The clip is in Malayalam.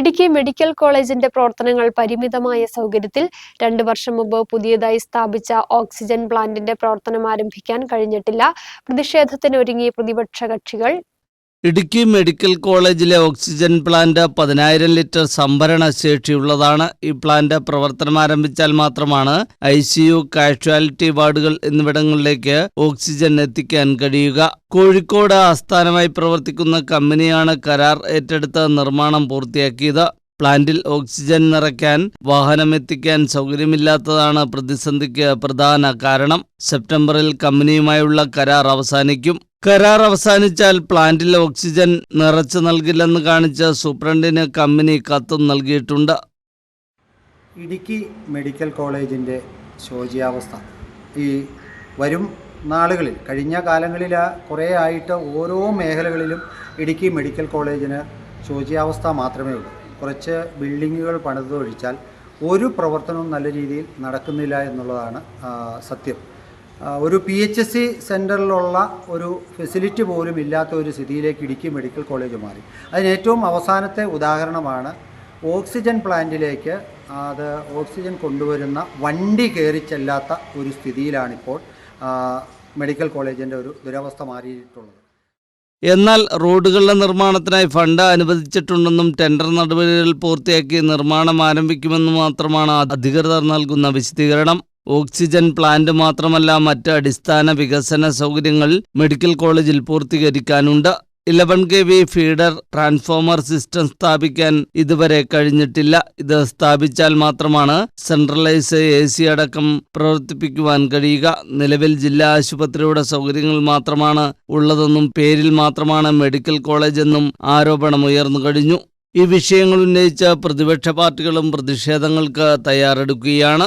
ഇടുക്കി മെഡിക്കൽ കോളേജിന്റെ പ്രവർത്തനങ്ങൾ പരിമിതമായ സൗകര്യത്തിൽ രണ്ട് വർഷം മുമ്പ് പുതിയതായി സ്ഥാപിച്ച ഓക്സിജൻ പ്ലാന്റിന്റെ പ്രവർത്തനം ആരംഭിക്കാൻ കഴിഞ്ഞിട്ടില്ല. പ്രതിഷേധത്തിനൊരുങ്ങി പ്രതിപക്ഷ കക്ഷികൾ ഇടുക്കി മെഡിക്കൽ കോളേജിലെ ഓക്സിജൻ പ്ലാന്റ് പതിനായിരം ലിറ്റർ സംഭരണ ശേഷിയുള്ളതാണ്. ഈ പ്ലാന്റ് പ്രവർത്തനം ആരംഭിച്ചാൽ മാത്രമാണ് ഐ സി യു കാഷ്വാലിറ്റി വാർഡുകൾ എന്നിവിടങ്ങളിലേക്ക് ഓക്സിജൻ എത്തിക്കാൻ കഴിയുക. കോഴിക്കോട് ആസ്ഥാനമായി പ്രവർത്തിക്കുന്ന കമ്പനിയാണ് കരാർ ഏറ്റെടുത്ത് നിർമ്മാണം പൂർത്തിയാക്കിയത്. പ്ലാന്റിൽ ഓക്സിജൻ നിറയ്ക്കാൻ വാഹനം എത്തിക്കാൻ സൗകര്യമില്ലാത്തതാണ് പ്രതിസന്ധിക്ക് പ്രധാന കാരണം. സെപ്റ്റംബറിൽ കമ്പനിയുമായുള്ള കരാർ അവസാനിക്കും. കരാർ അവസാനിച്ചാൽ പ്ലാന്റിൽ ഓക്സിജൻ നിറച്ചു നൽകില്ലെന്ന് കാണിച്ച സൂപ്രണ്ടിന് കമ്പനി കത്തും നൽകിയിട്ടുണ്ട്. ഇടുക്കി മെഡിക്കൽ കോളേജിന്റെ ശോചിയാവസ്ഥ. ഈ വരും നാളുകളിൽ കഴിഞ്ഞ കാലങ്ങളിൽ കുറേ ആയിട്ട് ഓരോ മേഖലകളിലും ഇടുക്കി മെഡിക്കൽ കോളേജിന് ശോചിയാവസ്ഥ മാത്രമേ ഉള്ളൂ. കുറച്ച് ബിൽഡിങ്ങുകൾ പണിതൊഴിച്ചാൽ ഒരു പ്രവർത്തനവും നല്ല രീതിയിൽ നടക്കുന്നില്ല എന്നുള്ളതാണ് സത്യം. ഒരു പി എച്ച് എസ് സി സെന്ററിലുള്ള ഒരു ഫെസിലിറ്റി പോലും ഇല്ലാത്ത ഒരു സ്ഥിതിയിലേക്ക് ഇടുക്കി മെഡിക്കൽ കോളേജ് മാറി. അതിന് ഏറ്റവും അവസാനത്തെ ഉദാഹരണമാണ് ഓക്സിജൻ പ്ലാന്റിലേക്ക് അത് ഓക്സിജൻ കൊണ്ടുവരുന്ന വണ്ടി കയറി ചെല്ലാത്ത ഒരു സ്ഥിതിയിലാണിപ്പോൾ മെഡിക്കൽ കോളേജിന്റെ ഒരു ദുരവസ്ഥ മാറിയിട്ടുള്ളത്. എന്നാൽ റോഡുകളുടെ നിർമ്മാണത്തിനായി ഫണ്ട് അനുവദിച്ചിട്ടുണ്ടെന്നും ടെൻഡർ നടപടികൾ പൂർത്തിയാക്കി നിർമ്മാണം ആരംഭിക്കുമെന്നും മാത്രമാണ് അധികൃതർ നൽകുന്ന വിശദീകരണം. ഓക്സിജൻ പ്ലാന്റ് മാത്രമല്ല മറ്റ് അടിസ്ഥാന വികസന സൗകര്യങ്ങൾ മെഡിക്കൽ കോളേജിൽ പൂർത്തീകരിക്കാനുണ്ട്. Eleven K V feeder transformer system സ്ഥാപിക്കാൻ ഇതുവരെ കഴിഞ്ഞിട്ടില്ല. ഇത് സ്ഥാപിച്ചാൽ മാത്രമാണ് സെൻട്രലൈസ് എ സി അടക്കം പ്രവർത്തിപ്പിക്കുവാൻ കഴിയുക. നിലവിൽ ജില്ലാ ആശുപത്രിയുടെ സൗകര്യങ്ങൾ മാത്രമാണ് ഉള്ളതെന്നും പേരിൽ മാത്രമാണ് മെഡിക്കൽ കോളേജ് എന്നും ആരോപണം ഉയർന്നു കഴിഞ്ഞു. ഈ വിഷയങ്ങൾ ഉന്നയിച്ച് പ്രതിപക്ഷ പാർട്ടികളും പ്രതിഷേധങ്ങൾക്ക് തയ്യാറെടുക്കുകയാണ്.